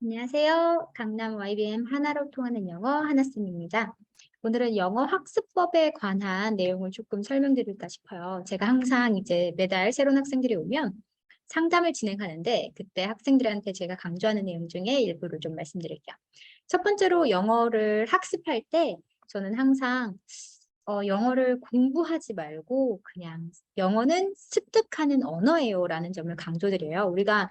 안녕하세요. 강남 YBM 하나로 통하는 영어 하나쌤입니다. 오늘은 영어 학습법에 관한 내용을 조금 설명드릴까 싶어요. 제가 항상 이제 매달 새로운 학생들이 오면 상담을 진행하는데 그때 학생들한테 제가 강조하는 내용 중에 일부를 좀 말씀드릴게요. 첫 번째로 영어를 학습할 때 저는 항상 어, 영어를 공부하지 말고 그냥 영어는 습득하는 언어예요 라는 점을 강조드려요. 우리가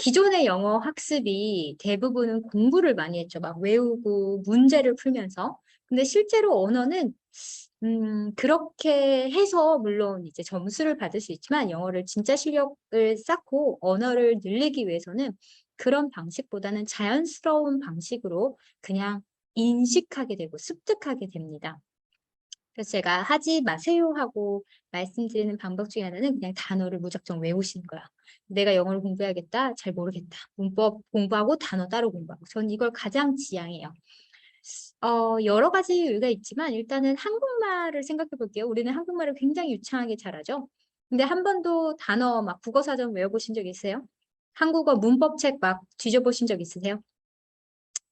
기존의 영어 학습이 대부분은 공부를 많이 했죠. 막 외우고 문제를 풀면서. 근데 실제로 언어는 음, 그렇게 해서 물론 이제 점수를 받을 수 있지만 영어를 진짜 실력을 쌓고 언어를 늘리기 위해서는 그런 방식보다는 자연스러운 방식으로 그냥 인식하게 되고 습득하게 됩니다. 그래서 제가 하지 마세요 하고 말씀드리는 방법 중에 하나는 그냥 단어를 무작정 외우시는 거야. 내가 영어를 공부해야겠다. 잘 모르겠다. 문법 공부하고 단어 따로 공부하고. 전 이걸 가장 지향해요. 어, 여러 가지 이유가 있지만 일단은 한국말을 생각해 볼게요. 우리는 한국말을 굉장히 유창하게 잘하죠. 근데 한 번도 단어 막 국어사전 외워보신 적 있으세요? 한국어 문법책 막 뒤져보신 적 있으세요?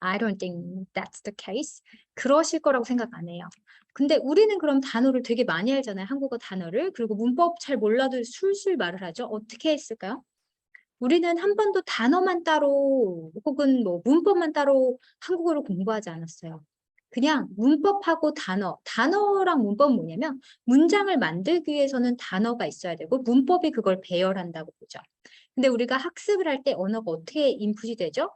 I don't think that's the case. 그러실 거라고 생각 안 해요. 근데 우리는 그럼 단어를 되게 많이 알잖아요. 한국어 단어를. 그리고 문법 잘 몰라도 술술 말을 하죠. 어떻게 했을까요? 우리는 한 번도 단어만 따로 혹은 뭐 문법만 따로 한국어를 공부하지 않았어요. 그냥 문법하고 단어, 단어랑 문법은 뭐냐면 문장을 만들기 위해서는 단어가 있어야 되고 문법이 그걸 배열한다고 보죠. 근데 우리가 학습을 할 때 언어가 어떻게 인풋이 되죠?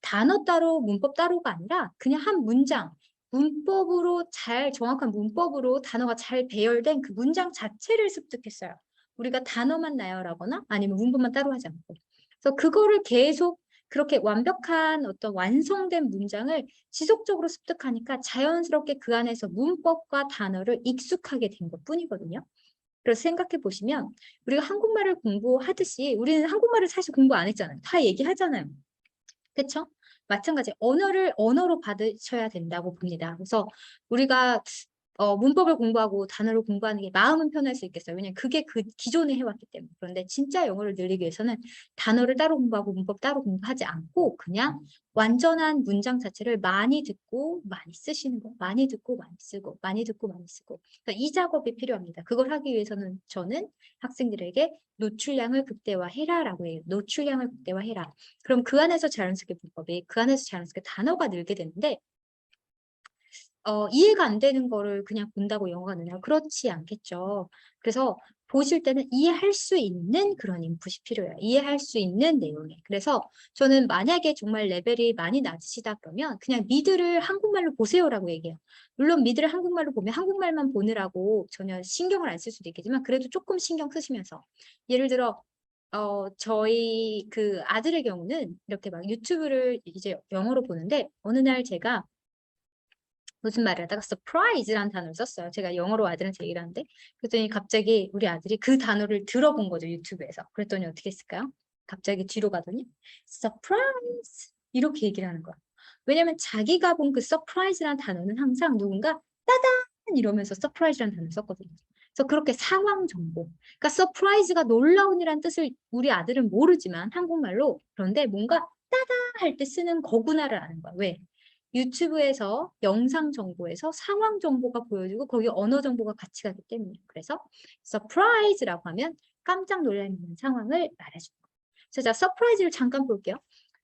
단어 따로 문법 따로가 아니라 그냥 한 문장 문법으로 잘 정확한 문법으로 단어가 잘 배열된 그 문장 자체를 습득했어요. 우리가 단어만 나열하거나 아니면 문법만 따로 하지 않고. 그래서 그거를 계속 그렇게 완벽한 어떤 완성된 문장을 지속적으로 습득하니까 자연스럽게 그 안에서 문법과 단어를 익숙하게 된 것 뿐이거든요. 그래서 생각해 보시면 우리가 한국말을 공부하듯이 우리는 한국말을 사실 공부 안 했잖아요. 다 얘기하잖아요. 그렇죠? 마찬가지 언어를 언어로 받으셔야 된다고 봅니다. 그래서 우리가 어, 문법을 공부하고 단어를 공부하는 게 마음은 편할 수 있겠어요. 왜냐하면 그게 그 기존에 해왔기 때문에. 그런데 진짜 영어를 늘리기 위해서는 단어를 따로 공부하고 문법 따로 공부하지 않고 그냥 완전한 문장 자체를 많이 듣고 많이 쓰시는 거. 많이 듣고 많이 쓰고 많이 듣고 많이 쓰고. 그러니까 이 작업이 필요합니다. 그걸 하기 위해서는 저는 학생들에게 노출량을 극대화해라라고 해요. 노출량을 극대화해라. 그럼 그 안에서 자연스럽게 문법이 그 안에서 자연스럽게 단어가 늘게 되는데 어, 이해가 안 되는 거를 그냥 본다고 영어가 느냐? 그렇지 않겠죠. 그래서 보실 때는 이해할 수 있는 그런 인풋이 필요해요. 이해할 수 있는 내용에. 그래서 저는 만약에 정말 레벨이 많이 낮으시다 그러면 그냥 미드를 한국말로 보세요라고 얘기해요. 물론 미드를 한국말로 보면 한국말만 보느라고 전혀 신경을 안 쓸 수도 있겠지만 그래도 조금 신경 쓰시면서 예를 들어 어, 저희 그 아들의 경우는 이렇게 막 유튜브를 이제 영어로 보는데 어느 날 제가 무슨 말을 하다가 surprise라는 단어를 썼어요. 제가 영어로 아들한테 얘기를 하는데 그랬더니 갑자기 우리 아들이 그 단어를 들어본 거죠. 유튜브에서. 그랬더니 어떻게 했을까요? 갑자기 뒤로 가더니 surprise 이렇게 얘기를 하는 거야. 왜냐면 자기가 본 그 surprise라는 단어는 항상 누군가 따단 이러면서 surprise라는 단어를 썼거든요. 그래서 그렇게 상황 정보. 그러니까 surprise가 놀라운이라는 뜻을 우리 아들은 모르지만 한국말로 그런데 뭔가 따다 할 때 쓰는 거구나를 아는 거야. 왜? 유튜브에서 영상 정보에서 상황 정보가 보여지고 거기 언어 정보가 같이 가기 때문에 그래서 surprise라고 하면 깜짝 놀라는 상황을 말해주는 거예요. 자, 자, surprise를 잠깐 볼게요.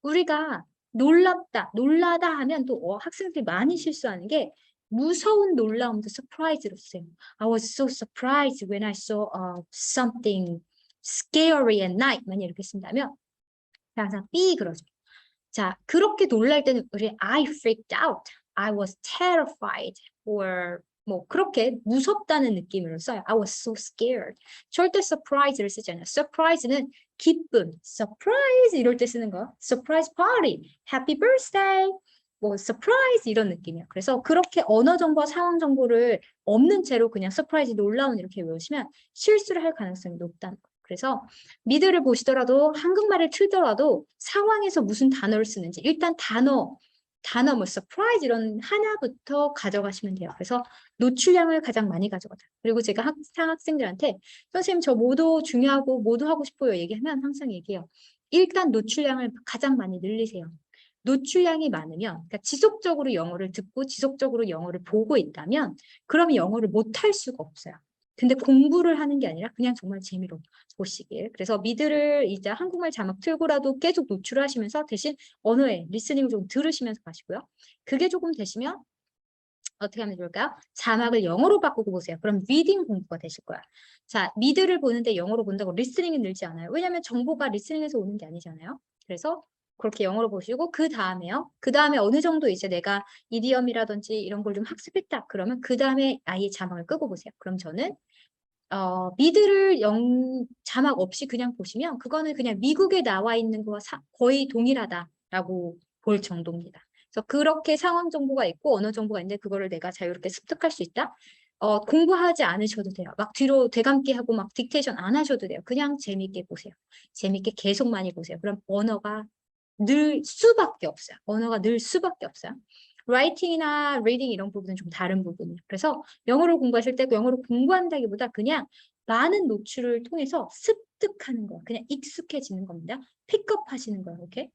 우리가 놀랍다, 놀라다 하면 또 어, 학생들이 많이 실수하는 게 무서운 놀라움도 surprise로 써요. I was so surprised when I saw uh, something scary at night. 만약 이렇게 쓴다면 항상 B 그러죠. 자, 그렇게 놀랄 때는 우리 I freaked out, I was terrified, or 뭐 그렇게 무섭다는 느낌으로 써요. I was so scared. 절대 surprise를 쓰잖아요. surprise는 기쁨, surprise 이럴 때 쓰는 거. surprise party, happy birthday, 뭐 surprise 이런 느낌이에요. 그래서 그렇게 언어 정보와 상황 정보를 없는 채로 그냥 surprise 놀라운 이렇게 외우시면 실수를 할 가능성이 높다는 거예요. 그래서 미드를 보시더라도 한국말을 틀더라도 상황에서 무슨 단어를 쓰는지 일단 단어, 단어 뭐 surprise 이런 하나부터 가져가시면 돼요. 그래서 노출량을 가장 많이 가져가자. 그리고 제가 항상 학생들한테 선생님 저 모두 중요하고 모두 하고 싶어요 얘기하면 항상 얘기해요. 일단 노출량을 가장 많이 늘리세요. 노출량이 많으면 그러니까 지속적으로 영어를 듣고 지속적으로 영어를 보고 있다면 그러면 영어를 못할 수가 없어요. 근데 공부를 하는 게 아니라 그냥 정말 재미로 보시길. 그래서 미드를 이제 한국말 자막 틀고라도 계속 노출을 하시면서 대신 언어에 리스닝을 좀 들으시면서 가시고요. 그게 조금 되시면 어떻게 하면 좋을까요? 자막을 영어로 바꾸고 보세요. 그럼 리딩 공부가 되실 거야. 자, 미드를 보는데 영어로 본다고 리스닝이 늘지 않아요. 왜냐하면 정보가 리스닝에서 오는 게 아니잖아요. 그래서 그렇게 영어로 보시고 그 다음에요. 그 다음에 어느 정도 이제 내가 이디엄이라든지 이런 걸 좀 학습했다. 그러면 그 다음에 아예 자막을 끄고 보세요. 그럼 저는 어, 미드를 영, 자막 없이 그냥 보시면 그거는 그냥 미국에 나와 있는 거와 사- 거의 동일하다라고 볼 정도입니다. 그래서 그렇게 상황 정보가 있고 언어 정보가 있는데 그거를 내가 자유롭게 습득할 수 있다. 어, 공부하지 않으셔도 돼요. 막 뒤로 되감기 하고 막 딕테이션 안 하셔도 돼요. 그냥 재밌게 보세요. 재밌게 계속 많이 보세요. 그럼 언어가 늘 수밖에 없어요. 언어가 늘 수밖에 없어요. 라이팅이나 리딩 이런 부분은 좀 다른 부분이에요. 그래서 영어를 공부하실 때 영어를 공부한다기보다 그냥 많은 노출을 통해서 습득하는 거야. 그냥 익숙해지는 겁니다. 픽업 하시는 거예요. 오케이?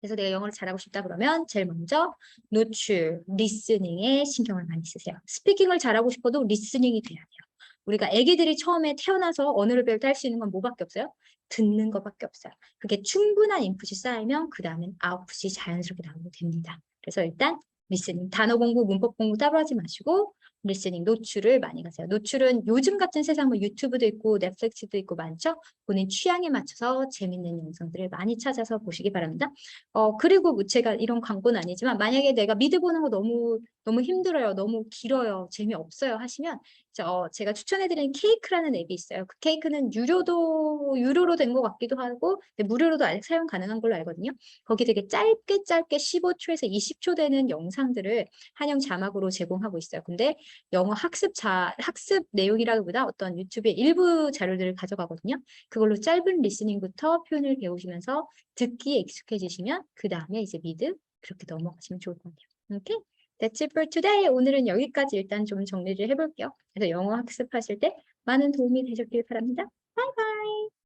그래서 내가 영어를 잘하고 싶다 그러면 제일 먼저 노출, 리스닝에 신경을 많이 쓰세요. 스피킹을 잘하고 싶어도 리스닝이 돼야 돼요. 우리가 애기들이 처음에 태어나서 언어를 배울 때 할 수 있는 건 뭐밖에 없어요? 듣는 것밖에 없어요. 그게 충분한 인풋이 쌓이면 그 다음엔 아웃풋이 자연스럽게 나오게 됩니다. 그래서 일단 리스닝, 단어 공부, 문법 공부 따로 하지 마시고 리스닝, 노출을 많이 가세요. 노출은 요즘 같은 세상 뭐 유튜브도 있고 넷플릭스도 있고 많죠? 본인 취향에 맞춰서 재밌는 영상들을 많이 찾아서 보시기 바랍니다. 어, 그리고 뭐 제가 이런 광고는 아니지만 만약에 내가 미드 보는 거 너무 너무 힘들어요. 너무 길어요. 재미없어요 하시면 저 제가 추천해드리는 케이크라는 앱이 있어요. 그 케이크는 유료도 유료로 된 것 같기도 하고 근데 무료로도 아직 사용 가능한 걸로 알거든요. 거기 되게 짧게 짧게 15초에서 20초 되는 영상들을 한영 자막으로 제공하고 있어요. 근데 영어 학습 자 학습 내용이라기보다 어떤 유튜브의 일부 자료들을 가져가거든요. 그걸로 짧은 리스닝부터 표현을 배우시면서 듣기에 익숙해지시면 그 다음에 이제 미드 그렇게 넘어가시면 좋을 것 같아요. 오케이? That's it for today. 오늘은 여기까지 일단 좀 정리를 해볼게요. 그래서 영어 학습하실 때 많은 도움이 되셨길 바랍니다. 바이바이.